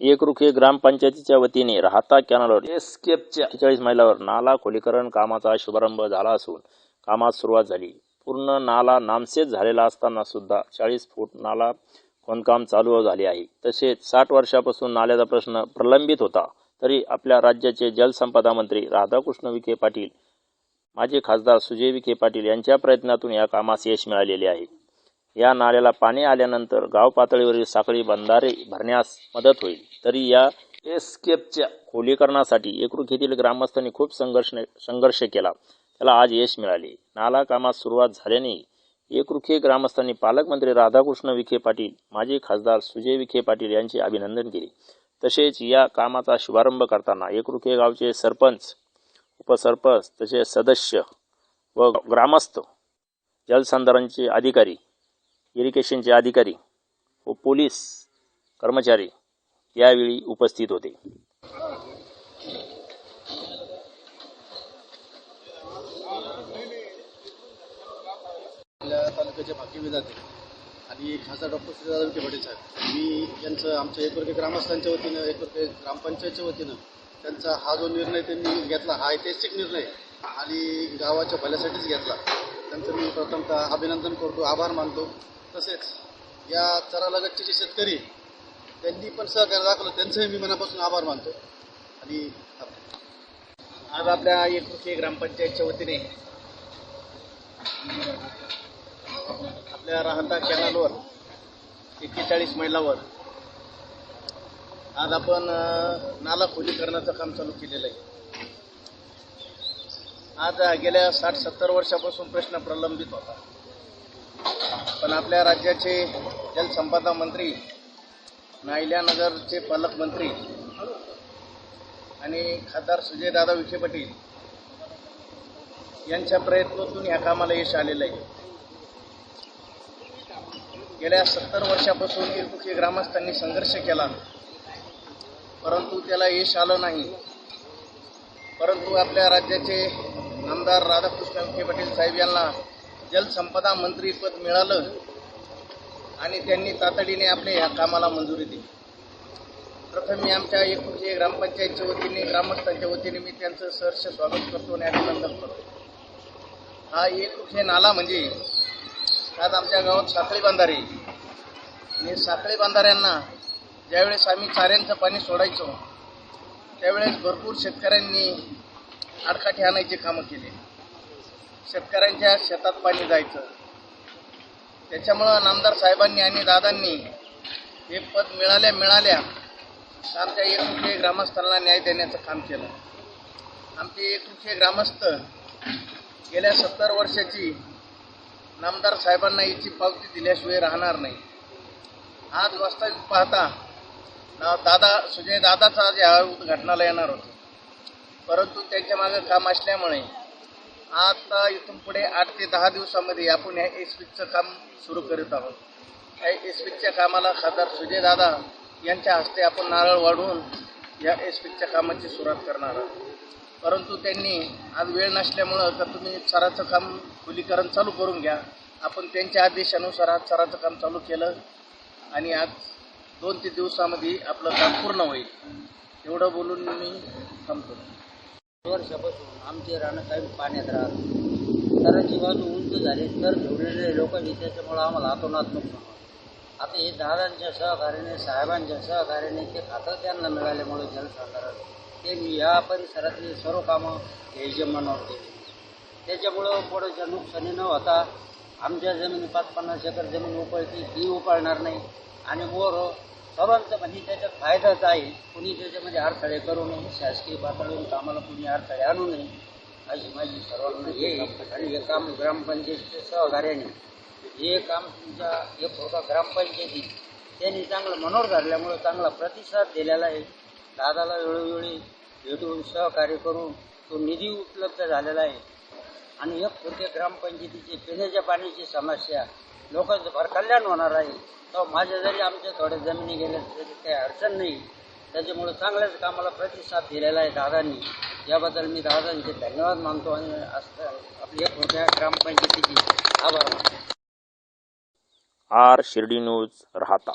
एकरुखे ग्रामपंचायतीच्या वतीने राहता कॅनलवर एसकेपच्या चाळीस मैलावर नाला खोलीकरण कामाचा शुभारंभ झाला असून कामास सुरुवात झाली. पूर्ण नाला नामसेच झालेला असताना सुद्धा चाळीस फूट नाला खोदकाम चालू झाले आहे. तसेच साठ वर्षापासून नाल्याचा प्रश्न प्रलंबित होता. तरी आपल्या राज्याचे जलसंपदा मंत्री राधाकृष्ण विखे पाटील माजी खासदार सुजय विखे पाटील यांच्या प्रयत्नातून या कामास यश मिळालेले आहे. या नाल्याला पाणी आल्यानंतर गाव पातळीवरील साखळी बंधारे भरण्यास मदत होईल. तरी या एस्केपच्या खोलीकरणासाठी एकरूख येथील ग्रामस्थांनी खूप संघर्ष संघर्ष केला. त्याला आज यश मिळाले. नाला कामास सुरुवात झाल्याने एकरुखे ग्रामस्थांनी पालकमंत्री राधाकृष्ण विखे पाटील माजी खासदार सुजय विखे पाटील यांचे अभिनंदन केले. तसेच या कामाचा शुभारंभ करताना एकरुखे गावचे सरपंच उपसरपंच तसेच सदस्य व ग्रामस्थ जलसंधारणचे अधिकारी इरिगेशनचे अधिकारी व पोलीस कर्मचारी यावेळी उपस्थित होते. आपल्या तालुक्याच्या भाग्य विधाते आणि खासदार डॉक्टर श्रीदादा विखे पाटील साहेब. मी यांचं आमच्या एकवर्गे ग्रामस्थांच्या वतीनं एकवर्गे ग्रामपंचायतच्या वतीनं त्यांचा हा जो निर्णय त्यांनी घेतला हा ऐतिहासिक निर्णय आणि गावाच्या भल्यासाठीच घेतला. त्यांचं मी प्रथमतः अभिनंदन करतो आभार मानतो. तसेच या चरालगतचे जे शेतकरी त्यांनी पण सहकार्य दाखवलं. त्यांचंही मी मनापासून आभार मानतो. आणि आज आपल्या कृषी ग्रामपंचायतच्या वतीने आपल्या राहता कॅनलवर एक्केचाळीस मैलावर आज आपण नाला खोलीकरणाचं काम चालू केलेलं आहे. आज गेल्या साठ सत्तर वर्षापासून प्रश्न प्रलंबित होता. पण आपल्या राज्याचे जलसंपदा मंत्री नायल्यानगरचे पालकमंत्री आणि खासदार सुजयदादा विखे पाटील यांच्या प्रयत्नातून या कामाला यश आलेलं आहे. गेल्या सत्तर वर्षापासून इरकुखे ग्रामस्थांनी संघर्ष केला. परंतु त्याला यश आलं नाही. परंतु आपल्या राज्याचे आमदार राधाकृष्ण विखे पाटील साहेब यांना जलसंपदा मंत्रीपद मिळालं आणि त्यांनी तातडीने आपल्या या कामाला मंजुरी दिली. प्रथम मी आमच्या एकूणचे ग्रामपंचायतच्या वतीने ग्रामस्थांच्या वतीने मी त्यांचं सहर्ष स्वागत करतो आणि अभिनंदन करतो. हा एकूण नाला म्हणजे आज आमच्या गावात साखळी बांधारे. आणि साखळी बांधाऱ्यांना ज्यावेळेस आम्ही चाऱ्यांचं पाणी सोडायचो त्यावेळेस भरपूर शेतकऱ्यांनी आडकाठी आणायची कामं केली. शेतकऱ्यांच्या शेतात पाणी जायचं. त्याच्यामुळं नामदार साहेबांनी आणि दादांनी हे पद मिळाल्या मिळाल्या आमच्या एकमुखे ग्रामस्थांना न्याय देण्याचं काम केलं. आमचे एकमुखे ग्रामस्थ गेल्या सत्तर वर्षाची नामदार साहेबांना याची पावती दिल्याशिवाय राहणार नाही. आज वास्तविक पाहता ना दादा सुजय दादाचा आज या उद्घाटनाला येणार होतं. परंतु त्यांच्या मागं काम असल्यामुळे आता इथून पुढे आठ ते दहा दिवसामध्ये आपण या एसपीचं काम सुरू करीत आहोत. या एसपीच्या कामाला खासदार सुजय दादा यांच्या हस्ते आपण नारळ वाढवून या एसपीच्या कामाची सुरुवात करणार आहोत. परंतु त्यांनी आज वेळ नसल्यामुळं तर तुम्ही सराचं काम खुलीकरण चालू करून घ्या. आपण त्यांच्या आदेशानुसार आज सराचं काम चालू केलं आणि आज दोन ते दिवसामध्ये आपलं काम पूर्ण होईल. एवढं बोलून मी थांबतो. वर्षापासून आमचे रानं पाण्यात राहत सरांची बाजू उंच झाली तर ठेवलेले लोक त्याच्यामुळं आम्हाला हातोनात नुकसान आता हे दादांच्या सहकार्याने साहेबांच्या सहकार्याने ते खातं त्यांना मिळाल्यामुळे ते मी या परिसरातली सर्व कामं हे मनावर केली त्याच्यामुळं पुढच्या नुकसानी न होता आमच्या जमिनी पाच पन्नास एकर जमीन उकळती ती उकळणार नाही. आणि मोर सर्वांचं म्हणजे त्याच्यात फायदाच आहे. कुणी त्याच्यामध्ये अडथळे करू नये शासकीय पातळीवर कामाला कुणी अडथळे आणू नये अशी माझी सर्वांना हे आणि हे काम ग्रामपंचायतीच्या सहकार्याने हे काम तुमच्या एक होता ग्रामपंचायती त्यांनी चांगलं मनोर धरल्यामुळे चांगला प्रतिसाद दिलेला आहे. दादाला वेळोवेळी भेटून सहकार्य करून तो निधी उपलब्ध झालेला आहे. आणि एक पुढे ग्रामपंचायतीची पिण्याच्या पाण्याची समस्या लोकांचं फार कल्याण होणार आहे. तर माझ्या जरी आमच्या थोड्या जमिनी गेल्या तरी काही अडचण नाही. त्याच्यामुळे चांगल्याच कामाला प्रतिसाद दिलेला आहे दादांनी. याबद्दल मी दादांचे धन्यवाद मानतो आणि असं आपली एक मोठ्या ग्रामपंचायतीची आभार मानतो. आर शिर्डी न्यूज राहता.